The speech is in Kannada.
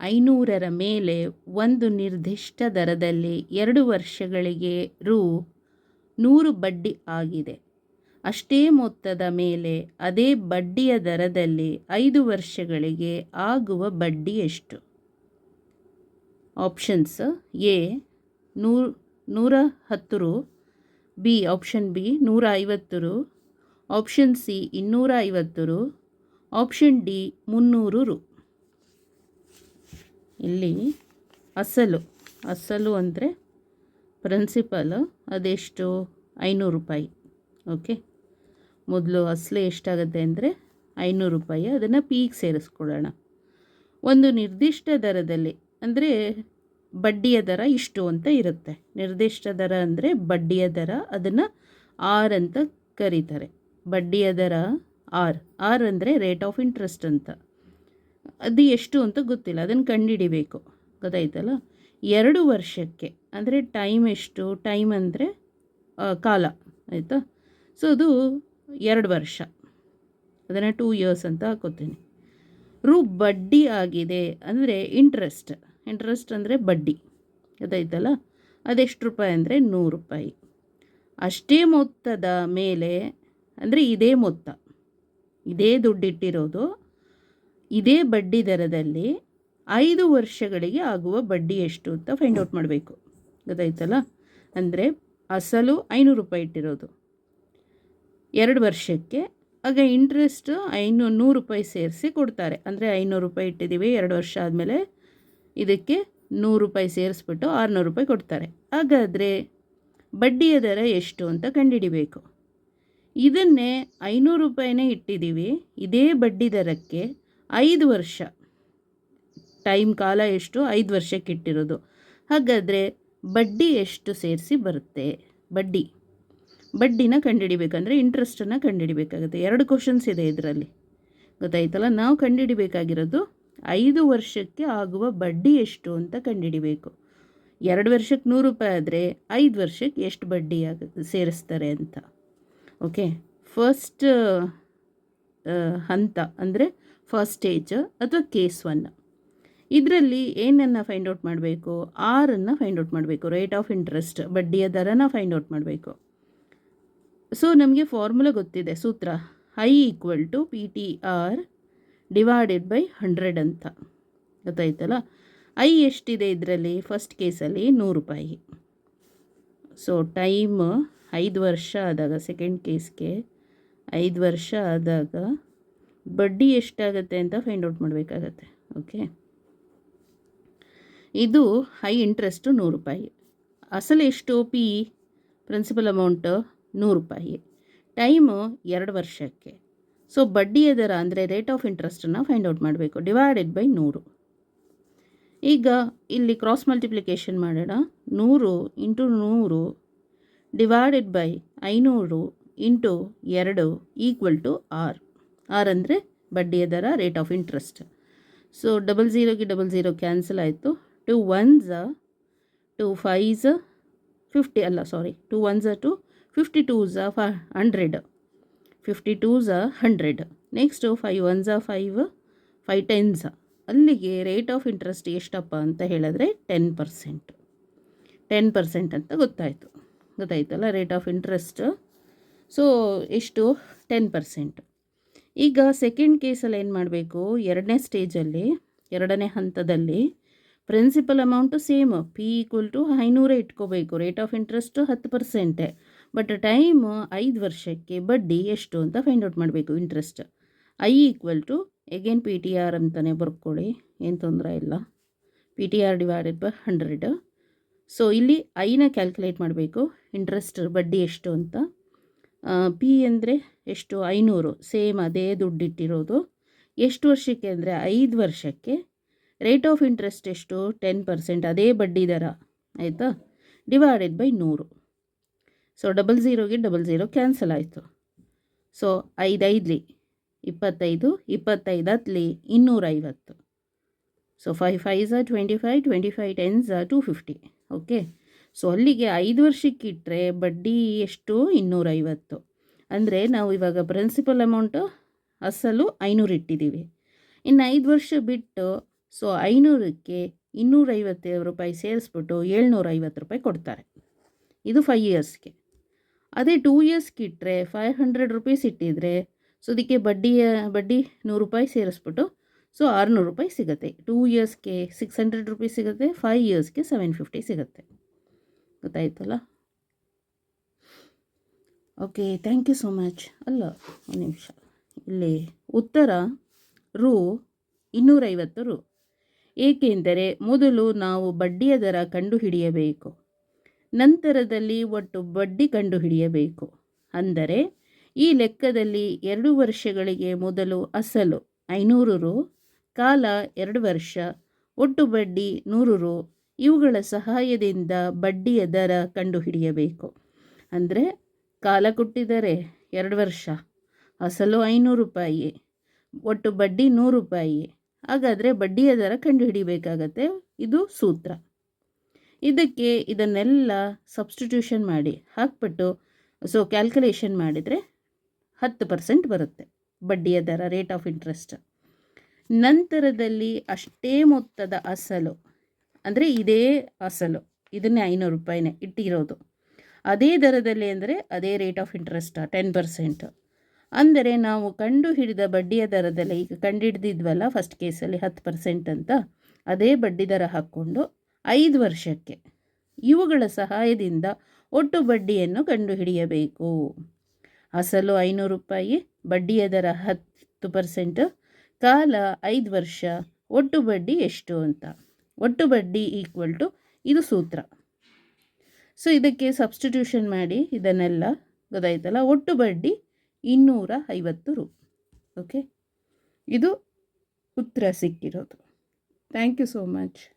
ಐನೂರರ ಮೇಲೆ ಒಂದು ನಿರ್ದಿಷ್ಟ ದರದಲ್ಲಿ ಎರಡು ವರ್ಷಗಳಿಗೆ ರು ನೂರು ಬಡ್ಡಿ ಆಗಿದೆ. ಅಷ್ಟೇ ಮೊತ್ತದ ಮೇಲೆ ಅದೇ ಬಡ್ಡಿಯ ದರದಲ್ಲಿ ಐದು ವರ್ಷಗಳಿಗೆ ಆಗುವ ಬಡ್ಡಿ ಎಷ್ಟು? ಆಪ್ಷನ್ಸ್ ಎ, ನೂರು, ನೂರ ಹತ್ತು ರು, ಬಿ ಆಪ್ಷನ್ ಬಿ, ನೂರ ಐವತ್ತು ರು ಆಪ್ಷನ್ ಸಿ, ಇನ್ನೂರ ಐವತ್ತು ರು ಆಪ್ಷನ್ ಡಿ, ಮುನ್ನೂರು ರು. ಇಲ್ಲಿ ಅಸಲು ಅಸಲು ಅಂದರೆ ಪ್ರಿನ್ಸಿಪಲ್ ಅದೆಷ್ಟು? ಐನೂರು ರೂಪಾಯಿ. ಓಕೆ ಮೊದಲು ಅಸಲು ಎಷ್ಟಾಗುತ್ತೆ ಅಂದರೆ ಐನೂರು ರೂಪಾಯಿ. ಅದನ್ನು ಪೀಗೆ ಸೇರಿಸ್ಕೊಳ್ಳೋಣ. ಒಂದು ನಿರ್ದಿಷ್ಟ ದರದಲ್ಲಿ ಅಂದರೆ ಬಡ್ಡಿಯ ದರ ಇಷ್ಟು ಅಂತ ಇರುತ್ತೆ. ನಿರ್ದಿಷ್ಟ ದರ ಅಂದರೆ ಬಡ್ಡಿಯ ದರ ಅದನ್ನು ಆರ್ ಅಂತ ಕರೀತಾರೆ. ಬಡ್ಡಿಯ ದರ ಆರ್ ಆರ್ ಅಂದರೆ ರೇಟ್ ಆಫ್ ಇಂಟ್ರೆಸ್ಟ್ ಅಂತ. ಅದು ಎಷ್ಟು ಅಂತ ಗೊತ್ತಿಲ್ಲ, ಅದನ್ನು ಕಂಡುಹಿಡಿಬೇಕು. ಗೊತ್ತಾಯ್ತಲ್ಲ? ಎರಡು ವರ್ಷಕ್ಕೆ, ಅಂದರೆ ಟೈಮ್ ಎಷ್ಟು? ಟೈಮ್ ಅಂದರೆ ಕಾಲ, ಆಯಿತಾ? ಸೊ ಅದು ಎರಡು ವರ್ಷ. ಅದನ್ನು ಟೂ ಇಯರ್ಸ್ ಅಂತ ಹಾಕೋತೀನಿ. ರು ಬಡ್ಡಿ ಆಗಿದೆ, ಅಂದರೆ ಇಂಟ್ರೆಸ್ಟ್ ಇಂಟ್ರೆಸ್ಟ್ ಅಂದರೆ ಬಡ್ಡಿ. ಗೊತ್ತಾಯ್ತಲ್ಲ? ಅದೆಷ್ಟು ರೂಪಾಯಿ ಅಂದರೆ ನೂರು ರೂಪಾಯಿ. ಅಷ್ಟೇ ಮೊತ್ತದ ಮೇಲೆ, ಅಂದರೆ ಇದೇ ಮೊತ್ತ. ಇದೇ ದುಡ್ಡಿಟ್ಟಿರೋದು ಇದೇ ಬಡ್ಡಿ ದರದಲ್ಲಿ ಐದು ವರ್ಷಗಳಿಗೆ ಆಗುವ ಬಡ್ಡಿ ಎಷ್ಟು ಅಂತ ಫೈಂಡ್ ಔಟ್ ಮಾಡಬೇಕು. ಗೊತ್ತಾಯ್ತಲ್ಲ? ಅಂದರೆ ಅಸಲು ಐನೂರು ರೂಪಾಯಿ ಇಟ್ಟಿರೋದು. ಎರಡು ವರ್ಷಕ್ಕೆ ಆಗ ಇಂಟ್ರೆಸ್ಟ್ ಐನೂರು ನೂರು ರೂಪಾಯಿ ಸೇರಿಸಿ ಕೊಡ್ತಾರೆ. ಅಂದರೆ ಐನೂರು ರೂಪಾಯಿ ಇಟ್ಟಿದ್ದೀವಿ, ಎರಡು ವರ್ಷ ಆದಮೇಲೆ ಇದಕ್ಕೆ ನೂರು ರೂಪಾಯಿ ಸೇರಿಸ್ಬಿಟ್ಟು ಆರುನೂರು ರೂಪಾಯಿ ಕೊಡ್ತಾರೆ. ಹಾಗಾದರೆ ಬಡ್ಡಿಯ ದರ ಎಷ್ಟು ಅಂತ ಕಂಡುಹಿಡಿಬೇಕು. ಇದನ್ನೇ ಐನೂರು ರೂಪಾಯಿನೇ ಇಟ್ಟಿದ್ದೀವಿ, ಇದೇ ಬಡ್ಡಿ ದರಕ್ಕೆ ಐದು ವರ್ಷ. ಟೈಮ್ ಕಾಲ ಎಷ್ಟು? ಐದು ವರ್ಷಕ್ಕೆ ಇಟ್ಟಿರೋದು ಹಾಗಾದರೆ ಬಡ್ಡಿ ಎಷ್ಟು ಸೇರಿಸಿ ಬರುತ್ತೆ? ಬಡ್ಡಿ. ಬಡ್ಡಿನ ಕಂಡುಹಿಡಿಬೇಕಂದ್ರೆ ಇಂಟ್ರೆಸ್ಟನ್ನು ಕಂಡುಹಿಡಿಬೇಕಾಗುತ್ತೆ. ಎರಡು ಕ್ವಶನ್ಸ್ ಇದೆ ಇದರಲ್ಲಿ. ಗೊತ್ತಾಯ್ತಲ್ಲ? ನಾವು ಕಂಡುಹಿಡಿಬೇಕಾಗಿರೋದು ಐದು ವರ್ಷಕ್ಕೆ ಆಗುವ ಬಡ್ಡಿ ಎಷ್ಟು ಅಂತ ಕಂಡುಹಿಡಿಬೇಕು. ಎರಡು ವರ್ಷಕ್ಕೆ ನೂರು ರೂಪಾಯಿ ಆದರೆ ಐದು ವರ್ಷಕ್ಕೆ ಎಷ್ಟು ಬಡ್ಡಿ ಆಗುತ್ತೆ ಸೇರಿಸ್ತಾರೆ ಅಂತ. ಓಕೆ ಫಸ್ಟ್ ಹಂತ ಅಂದರೆ ಫಸ್ಟ್ ಸ್ಟೇಜ್ ಅಥವಾ ಕೇಸ್ ಒನ್ ಇದರಲ್ಲಿ ಏನನ್ನು ಫೈಂಡ್ ಔಟ್ ಮಾಡಬೇಕು? ಆರನ್ನು ಫೈಂಡ್ ಔಟ್ ಮಾಡಬೇಕು. ರೇಟ್ ಆಫ್ ಇಂಟ್ರೆಸ್ಟ್ ಬಡ್ಡಿಯ ದರನ ಫೈಂಡ್ ಔಟ್ ಮಾಡಬೇಕು. ಸೊ ನಮಗೆ ಫಾರ್ಮುಲಾ ಗೊತ್ತಿದೆ. ಸೂತ್ರ I equal to P T R divided by hundred ಅಂತ. ಗೊತ್ತಾಯ್ತಲ್ಲ? ಐ ಎಷ್ಟಿದೆ ಇದರಲ್ಲಿ? ಫಸ್ಟ್ ಕೇಸಲ್ಲಿ ನೂರು ರೂಪಾಯಿ. ಸೊ ಟೈಮ್ ಐದು ವರ್ಷ ಆದಾಗ ಸೆಕೆಂಡ್ ಕೇಸ್ಗೆ ಐದು ವರ್ಷ ಆದಾಗ ಬಡ್ಡಿ ಎಷ್ಟಾಗುತ್ತೆ ಅಂತ ಫೈಂಡ್ ಔಟ್ ಮಾಡಬೇಕಾಗತ್ತೆ ಓಕೆ ಇದು ಹೈ ಇಂಟ್ರೆಸ್ಟು ನೂರು ರೂಪಾಯಿ. ಅಸಲು ಎಷ್ಟು ಪಿ ಪ್ರಿನ್ಸಿಪಲ್ ಅಮೌಂಟು ನೂರು ರೂಪಾಯಿ. ಟೈಮು ಎರಡು ವರ್ಷಕ್ಕೆ. ಸೊ ಬಡ್ಡಿಯ ದರ ಅಂದರೆ ರೇಟ್ ಆಫ್ ಇಂಟ್ರೆಸ್ಟನ್ನು ಫೈಂಡ್ ಔಟ್ ಮಾಡಬೇಕು. ಡಿವೈಡೆಡ್ ಬೈ ನೂರು. ಈಗ ಇಲ್ಲಿ ಕ್ರಾಸ್ ಮಲ್ಟಿಪ್ಲಿಕೇಶನ್ ಮಾಡೋಣ. ನೂರು ಇಂಟು ನೂರು ಡಿವೈಡೆಡ್ ಬೈ ಐನೂರು ಇಂಟು ಎರಡು ಈಕ್ವಲ್ ಟು ಆರ್. ಆರ್ ಅಂದರೆ ಬಡ್ಡಿಯ ದರ rate of interest so double ಝೀರೋಗೆ double zero cancel ಆಯಿತು. Two ones two fives fifty ಅಲ್ಲ sorry two ones two fifty two ಝ ಫ hundred fifty two ಝ hundred next five ones five five tens ಅಲ್ಲಿಗೆ ರೇಟ್ ಆಫ್ ಇಂಟ್ರೆಸ್ಟ್ ಎಷ್ಟಪ್ಪ ಅಂತ ಹೇಳಿದ್ರೆ ಟೆನ್ ಪರ್ಸೆಂಟ್ ಟೆನ್ ಪರ್ಸೆಂಟ್ ಅಂತ ಗೊತ್ತಾಯಿತು. ಗೊತ್ತಾಯ್ತಲ್ಲ ರೇಟ್ ಆಫ್ ಇಂಟ್ರೆಸ್ಟ್ ಸೊ ಎಷ್ಟು? ಟೆನ್ ಪರ್ಸೆಂಟ್ ಈಗ ಸೆಕೆಂಡ್ ಕೇಸಲ್ಲಿ ಏನು ಮಾಡಬೇಕು? ಎರಡನೇ ಸ್ಟೇಜಲ್ಲಿ ಎರಡನೇ ಹಂತದಲ್ಲಿ principal amount same P equal to ಐನೂರೇ ಇಟ್ಕೋಬೇಕು. ರೇಟ್ ಆಫ್ ಇಂಟ್ರೆಸ್ಟು ಹತ್ತು ಪರ್ಸೆಂಟೇ ಬಟ್ ಟೈಮ್ ಐದು ವರ್ಷಕ್ಕೆ ಬಡ್ಡಿ ಎಷ್ಟು ಅಂತ ಫೈಂಡ್ ಔಟ್ ಮಾಡಬೇಕು interest I equal to again P T R ಅಂತಲೇ ಬರ್ಕೊಳ್ಳಿ, ಏನು ತೊಂದರೆ ಇಲ್ಲ. P T R divided by hundred so ಇಲ್ಲಿ ಐನ ಕ್ಯಾಲ್ಕುಲೇಟ್ ಮಾಡಬೇಕು ಇಂಟ್ರೆಸ್ಟ್ ಬಡ್ಡಿ ಎಷ್ಟು ಅಂತ. ಪಿ ಅಂದರೆ ಎಷ್ಟು? ಐನೂರು. ಸೇಮ್ ಅದೇ ದುಡ್ಡಿಟ್ಟಿರೋದು. ಎಷ್ಟು ವರ್ಷಕ್ಕೆ ಅಂದರೆ ಐದು ವರ್ಷಕ್ಕೆ. ರೇಟ್ ಆಫ್ ಇಂಟ್ರೆಸ್ಟ್ ಎಷ್ಟು? ಟೆನ್ ಪರ್ಸೆಂಟ್ ಅದೇ ಬಡ್ಡಿ ದರ. ಆಯಿತಾ? ಡಿವೈಡೆಡ್ ಬೈ ನೂರು. ಸೊ ಡಬಲ್ ಝೀರೋಗೆ ಡಬಲ್ ಝೀರೋ ಕ್ಯಾನ್ಸಲ್ ಆಯಿತು. ಸೊ ಐದೈದ್ಲಿ. ಇಪ್ಪತ್ತೈದು ಇಪ್ಪತ್ತೈದು ಹತ್ಲಿ. ಇನ್ನೂರೈವತ್ತು. So five five ಝ twenty five twenty five ten ಝ two fifty okay so ಅಲ್ಲಿಗೆ ಐದು ವರ್ಷಕ್ಕಿಟ್ಟರೆ ಬಡ್ಡಿ ಎಷ್ಟು? ಇನ್ನೂರೈವತ್ತು. ಅಂದರೆ ನಾವು ಇವಾಗ ಪ್ರಿನ್ಸಿಪಲ್ ಅಮೌಂಟು ಅಸಲು ಐನೂರು ಇಟ್ಟಿದ್ದೀವಿ. ಇನ್ನು ಐದು ವರ್ಷ ಬಿಟ್ಟು ಸೊ ಐನೂರಕ್ಕೆ ಇನ್ನೂರೈವತ್ತು ರೂಪಾಯಿ ಸೇರಿಸ್ಬಿಟ್ಟು ಏಳ್ನೂರೈವತ್ತು ರೂಪಾಯಿ ಕೊಡ್ತಾರೆ. ಇದು ಫೈವ್ ಇಯರ್ಸ್ಗೆ ಅದೇ ಟೂ ಇಯರ್ಸ್ಗೆ ಇಟ್ಟರೆ ಫೈವ್ ಹಂಡ್ರೆಡ್ ರುಪೀಸ್ ಇಟ್ಟಿದ್ರೆ ಸೊ ಅದಕ್ಕೆ ಬಡ್ಡಿಯ, ಬಡ್ಡಿ ನೂರು ರೂಪಾಯಿ ಸೇರಿಸ್ಬಿಟ್ಟು ಸೊ ಆರುನೂರು ರೂಪಾಯಿ ಸಿಗುತ್ತೆ. ಟೂ ಇಯರ್ಸ್ಗೆ ಸಿಕ್ಸ್ ಹಂಡ್ರೆಡ್ ರುಪೀಸ್ ಸಿಗುತ್ತೆ ಫೈವ್ ಇಯರ್ಸ್ಗೆ ಸೆವೆನ್ ಫಿಫ್ಟಿ ಸಿಗುತ್ತೆ. ಗೊತ್ತಾಯ್ತಲ್ಲ? Okay thank you so much ಅಲ್ಲ, ಒಂದು ನಿಮಿಷ. ಇಲ್ಲಿ ಉತ್ತರ, ರು, ಇನ್ನೂರೈವತ್ತು ರು. ಏಕೆಂದರೆ ಮೊದಲು ನಾವು ಬಡ್ಡಿಯ ದರ ಕಂಡುಹಿಡಿಯಬೇಕು. ನಂತರದಲ್ಲಿ ಒಟ್ಟು ಬಡ್ಡಿ ಕಂಡುಹಿಡಿಯಬೇಕು. ಅಂದರೆ ಈ ಲೆಕ್ಕದಲ್ಲಿ ಎರಡು ವರ್ಷಗಳಿಗೆ ಮೊದಲು ಅಸಲು ಐನೂರು ರು, ಕಾಲ ಎರಡು ವರ್ಷ, ಒಟ್ಟು ಬಡ್ಡಿ ನೂರು ರು. ಇವುಗಳ ಸಹಾಯದಿಂದ ಬಡ್ಡಿಯ ದರ ಕಂಡುಹಿಡಿಯಬೇಕು. ಅಂದರೆ ಕಾಲ ಕೊಟ್ಟಿದ್ದಾರೆ ಎರಡು ವರ್ಷ, ಅಸಲು ಐನೂರು ರೂಪಾಯಿ, ಒಟ್ಟು ಬಡ್ಡಿ ನೂರು ರೂಪಾಯಿ. ಹಾಗಾದರೆ ಬಡ್ಡಿಯ ದರ ಕಂಡುಹಿಡಿಬೇಕಾಗತ್ತೆ. ಇದು ಸೂತ್ರ. ಇದಕ್ಕೆ ಇದನ್ನೆಲ್ಲ ಸಬ್ಸ್ಟಿಟ್ಯೂಷನ್ ಮಾಡಿ ಹಾಕ್ಬಿಟ್ಟು ಸೊ ಕ್ಯಾಲ್ಕುಲೇಷನ್ ಮಾಡಿದರೆ ಹತ್ತು ಪರ್ಸೆಂಟ್ ಬರುತ್ತೆ ಬಡ್ಡಿಯ ದರ ರೇಟ್ ಆಫ್ ಇಂಟ್ರೆಸ್ಟ್ ನಂತರದಲ್ಲಿ ಅಷ್ಟೇ ಮೊತ್ತದ ಅಸಲು ಅಂದರೆ ಇದೇ ಅಸಲು. ಇದನ್ನೇ ಐನೂರು ರೂಪಾಯಿನೇ ಇಟ್ಟಿರೋದು. ಅದೇ ದರದಲ್ಲಿ ಅಂದರೆ ಅದೇ rate of interest ten percent ಅಂದರೆ ನಾವು ಕಂಡು ಹಿಡಿದ ಬಡ್ಡಿಯ ದರದಲ್ಲಿ ಈಗ ಕಂಡುಹಿಡ್ದಿದ್ವಲ್ಲ ಫಸ್ಟ್ ಕೇಸಲ್ಲಿ ಹತ್ತು ಪರ್ಸೆಂಟ್ ಅಂತ, ಅದೇ ಬಡ್ಡಿ ದರ ಹಾಕ್ಕೊಂಡು ಐದು ವರ್ಷಕ್ಕೆ ಇವುಗಳ ಸಹಾಯದಿಂದ ಒಟ್ಟು ಬಡ್ಡಿಯನ್ನು ಕಂಡುಹಿಡಿಯಬೇಕು. ಅಸಲು ಐನೂರು ರೂಪಾಯಿ, ಬಡ್ಡಿಯ ದರ ಹತ್ತು ಪರ್ಸೆಂಟ್ ಕಾಲ ಐದು ವರ್ಷ, ಒಟ್ಟು ಬಡ್ಡಿ ಎಷ್ಟು ಅಂತ. ಒಟ್ಟು ಬಡ್ಡಿ ಈಕ್ವಲ್ ಟು ಇದು ಸೂತ್ರ. ಸೊ ಇದಕ್ಕೆ ಸಬ್ಸ್ಟಿಟ್ಯೂಷನ್ ಮಾಡಿ ಇದನ್ನೆಲ್ಲ ಗೊತ್ತಾಯ್ತಲ್ಲ? ಒಟ್ಟು ಬಡ್ಡಿ ಇನ್ನೂರ ಐವತ್ತು ರು. ಓಕೆ ಇದು ಉತ್ತರ ಸಿಕ್ಕಿರೋದು. Thank you so much